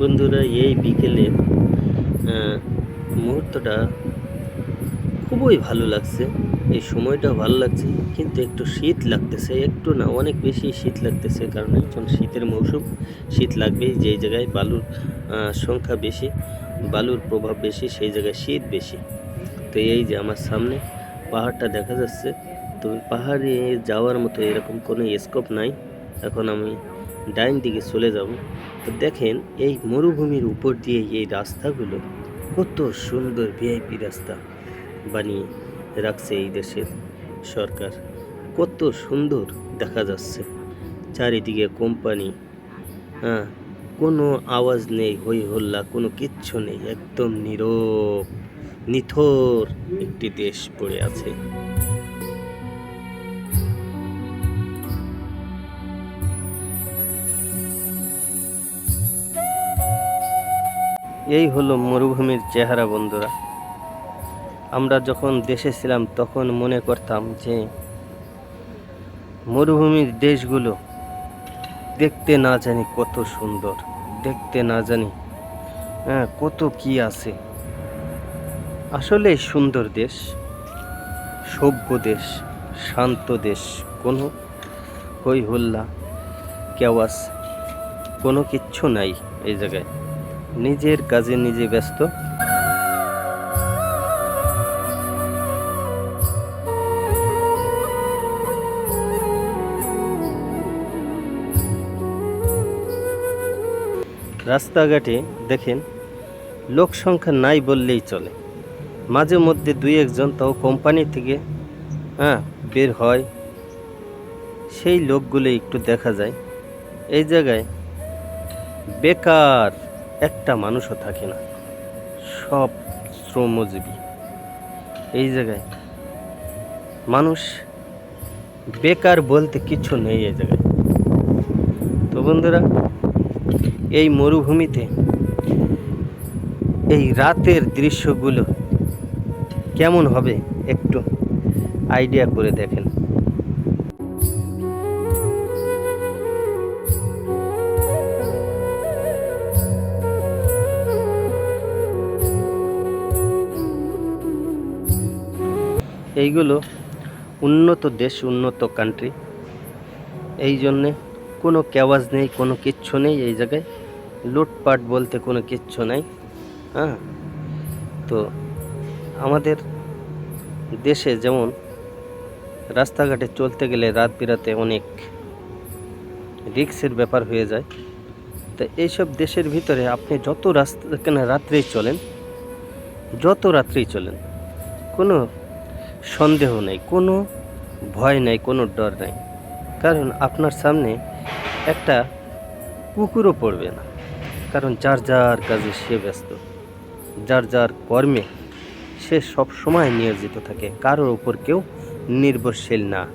বন্ধুরা, এই বিকেলে মুহূর্তটা খুবই ভালো লাগছে। এই সময়টা ভালো লাগছে, কিন্তু একটু শীত লাগতেছে। একটু না, অনেক বেশি শীত লাগতেছে, কারণ এখন শীতের মৌসুম। শীত লাগবেই, যেই জায়গায় বালুর সংখ্যা বেশি, বালুর প্রভাব বেশি, সেই জায়গায় শীত বেশি। তো এই যে আমার সামনে পাহাড়টা দেখা যাচ্ছে, তো পাহাড়ে যাওয়ার মতো এরকম কোনো স্কোপ নাই। এখন আমি ডাইন দিকে চলে যাব। তো দেখেন, এই মরুভূমির উপর দিয়ে এই রাস্তাগুলো কত সুন্দর ভিআইপি রাস্তা বানিয়ে রাখছে এই দেশের সরকার। কত সুন্দর দেখা যাচ্ছে। চারিদিকে কোম্পানি হ্যাঁ কোনো আওয়াজ নেই, হই হল্লা, কোনো কিচ্ছু নেই, একদম নীরব, নিথর একটি দেশ পড়ে আছে। এই হলো মরুভূমির চেহারা, বন্ধুরা। আমরা যখন দেশে ছিলাম, তখন মনে করতাম যে মরুভূমির দেশগুলো দেখতে না জানি কত সুন্দর, দেখতে না জানি হ্যাঁ কত কি আছে। আসলে সুন্দর দেশ, সভ্য দেশ, শান্ত দেশ, কোনো হই হল্লা কেওয়াস, কোনো কিচ্ছু নাই এই জায়গায়। নিজের কাজে নিজে ব্যস্ত। রাস্তাঘাটে দেখেন, লোক সংখ্যা নাই বললেই চলে। মাঝে মধ্যে দুই একজন তাও কোম্পানি থেকে হ্যাঁ বের হয়। সেই লোকগুলো একটু দেখা যায়। এই জায়গায় বেকার। একটা মানুষও থাকে না। সব শ্রমজীবী। এই জায়গায় মানুষ বেকার বলতে কিছু নেই এই জায়গায়। তো বন্ধুরা, এই মরুভূমিতে এই রাতের দৃশ্যগুলো কেমন হবে একটু আইডিয়া করে দেখেন। এইগুলো উন্নত দেশ, উন্নত কান্ট্রি এই জন্যে কোনো ক্যাওয়াজ নেই, কোনো কিচ্ছু নেই এই জায়গায়। লুটপাট বলতে কোনো কিচ্ছু নাই হ্যাঁ? তো আমাদের দেশে যেমন রাস্তাঘাটে চলতে গেলে রাত বিরাতে অনেক রিক্সের ব্যাপার হয়ে যায়। তো এইসব দেশের ভিতরে আপনি যত রাস্তা কেন রাত্রেই চলেন, যত রাত্রেই চলেন, কোনো সন্দেহ নেই, কোনো ভয় নেই, কোনো ডর নেই। কারণ আপনার সামনে একটা কুকুরও পড়বে না। কারণ যার যার কাজে সে ব্যস্ত। যার যার কর্মে সে সব সময় নিয়োজিত থাকে। কারোর ওপর কেউ নির্ভরশীল না।